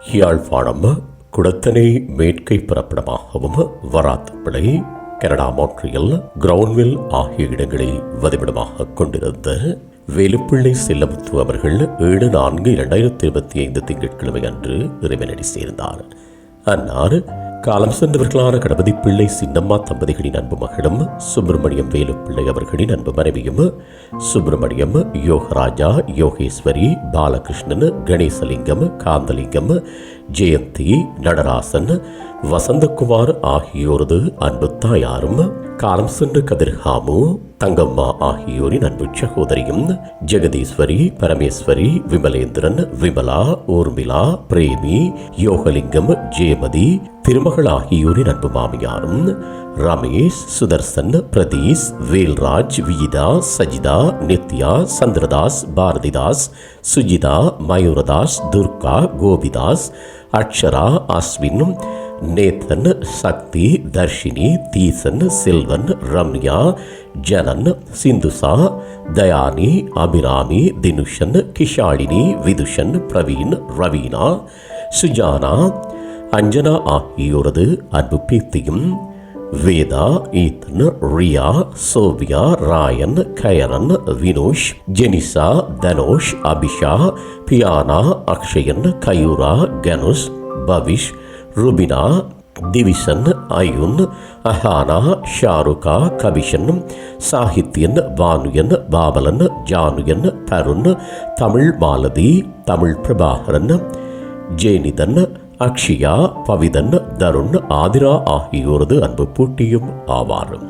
யாழ்ப்பாணம் குடத்தனை மேற்கை பிறப்பிடமாகவும் வராத்துப்பிளை கனடா மான்ட்ரியல் கிரவுண்ட்வில் ஆகிய இடங்களை வதிவிடமாக கொண்டிருந்த வேலுப்பிள்ளை செல்லமுத்து அவர்கள் ஏழு நான்கு இரண்டாயிரத்தி இருபத்தி ஐந்து திங்கட்கிழமை அன்று இறைவனடி சேர்ந்தார். அன்னார் காலம் சென்றவர்களான கணபதி பிள்ளை சின்னம்மா தம்பதிகளின் அன்பு மகளும் சுப்பிரமணியம் வேலுப்பிள்ளை அவர்களின் அன்பு மனைவியும் சுப்பிரமணியம் யோகராஜா யோகேஸ்வரி பாலகிருஷ்ணன் கணேசலிங்கம் காந்தலிங்கம் ஜெயந்தி நடராசன் வசந்தகுமார் ஆகியோரது அன்பு தாயாரும் காலம் சென்று கதிர்ஹாமு தங்கம்மா ஆகியோரின் அன்பு சகோதரியும் ஜெகதீஸ்வரி பரமேஸ்வரி விமலேந்திரன் விமலா ஊர்மிளா பிரேமி யோகலிங்கம் ஜெயமதி திருமகள் ஆகியோரின் அன்பு மாமியாரும் ரமேஷ் சுதர்சன் பிரதீஷ் வேல்ராஜ் விஜிதா சஜிதா நித்யா சந்திரதாஸ் பாரதிதாஸ் சுஜிதா மயூரதாஸ் துர்கா கோபிதாஸ் அக்ஷரா அஸ்வின் நேத்தன் சக்தி தர்ஷினி தீசன் செல்வன் ரம்யா ஜனன் சிந்துசா தயானி அபிராமி தினுஷன் கிஷாலினி விதுஷன் பிரவீன் ரவீனா சுஜானா அஞ்சனா ஆகியோரது அன்பு பேத்தியும் Vedha Ethan Riya Sophia Ryan Kayaran Vinosh Jenisa Thanosh Abisha Piyana Akshayan Kayura Kanush Pavish Rubina Thivishan Ayun Ahana Sharuka Kapishan Sahithyan Banuyan Pabalan Januyan Tharun Tamil Malathi Tamil Prabhakaran Jenithan Akshaya Pavithan Tharun Athira ஆகியோரது அன்பு பூட்டியும் ஆவாரும்